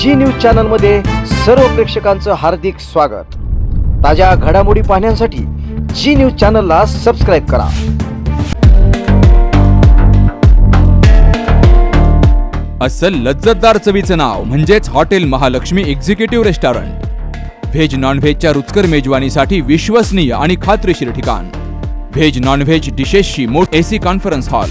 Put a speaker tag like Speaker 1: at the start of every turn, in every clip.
Speaker 1: जी news चॅनलमध्ये सर्व प्रेक्षकांचं हार्दिक स्वागत. ताज्या घडामोडी पाहण्यासाठी जी न्यूज चॅनलला सबस्क्राईब करा.
Speaker 2: असं लज्जतदार चवीचं नाव म्हणजेच hotel Mahalakshmi executive restaurant veg नॉनव्हेजच्या रुचकर मेजवानीसाठी विश्वसनीय आणि खात्रीशीर ठिकाण. व्हेज नॉनव्हेज डिशेसची मोठ एसी कॉन्फरन्स हॉल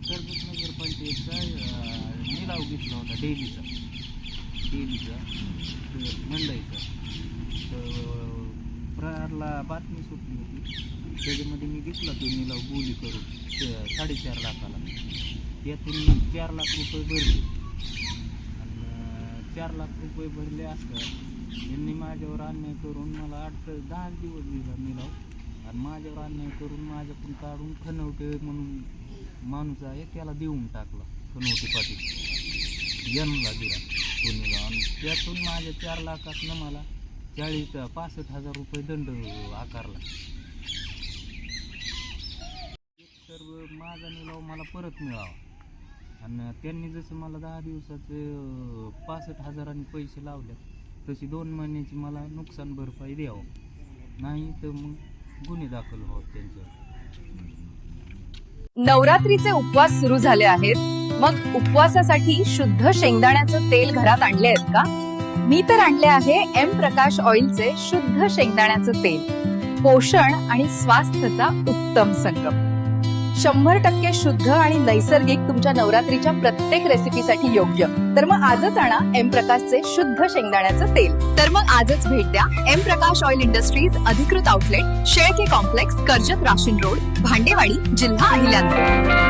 Speaker 3: कर्जत नगरपंचायतचा अं, निलाव घेतला होता डेलीचा डेलीचा तर मंडईचा तर प्रहारला बातमी सुटली होती त्याच्यामध्ये मी घेतला तो निलाव बोली करून साडेचार लाखाला यातून मी चार लाख रुपये भरले आणि चार लाख रुपये भरले असतात. यांनी माझ्यावर अन्याय करून मला आठ दहा दिवस दिला निलाव आणि माझ्यावर अन्याय करून माझ्याकडून काढून खनवटे म्हणून माणूस आहे त्याला देऊन टाकला खनवटे पाटील दिला तो आणि त्यातून माझ्या चार लाखातनं मला चाळीस पासष्ट हजार रुपये दंड आकारला. तर माझा निलाव मला परत मिळावा. आणि त्यांनी जसं मला दहा दिवसाचे पासष्ट हजारांनी पैसे लावले तशी दोन महिन्याची मला नुकसान भरपाई द्यावं. नाही तर मग गुन्हे दाखल व्हावं त्यांच्यावर.
Speaker 4: नवरात्रीचे उपवास सुरू झाले आहेत. मग उपवासासाठी शुद्ध शेंगदाण्याचं तेल घरात आणले आहेत का? मी तर आणले आहे एम प्रकाश ऑइलचे शुद्ध शेंगदाण्याचं तेल. पोषण आणि स्वास्थ्याचा उत्तम संगम. शंभर टक्के शुद्ध आणि नैसर्गिक तुमच्या नवरात्रीच्या प्रत्येक रेसिपीसाठी योग्य. तर मग आजच आणा एम प्रकाशचे शुद्ध शेंगदाण्याचं तेल. तर मग आजच भेट द्या एम प्रकाश ऑइल इंडस्ट्रीज अधिकृत outlet Shelke complex Karjat Rashin road Bhandewadi जिल्हा अहिल्यानगर.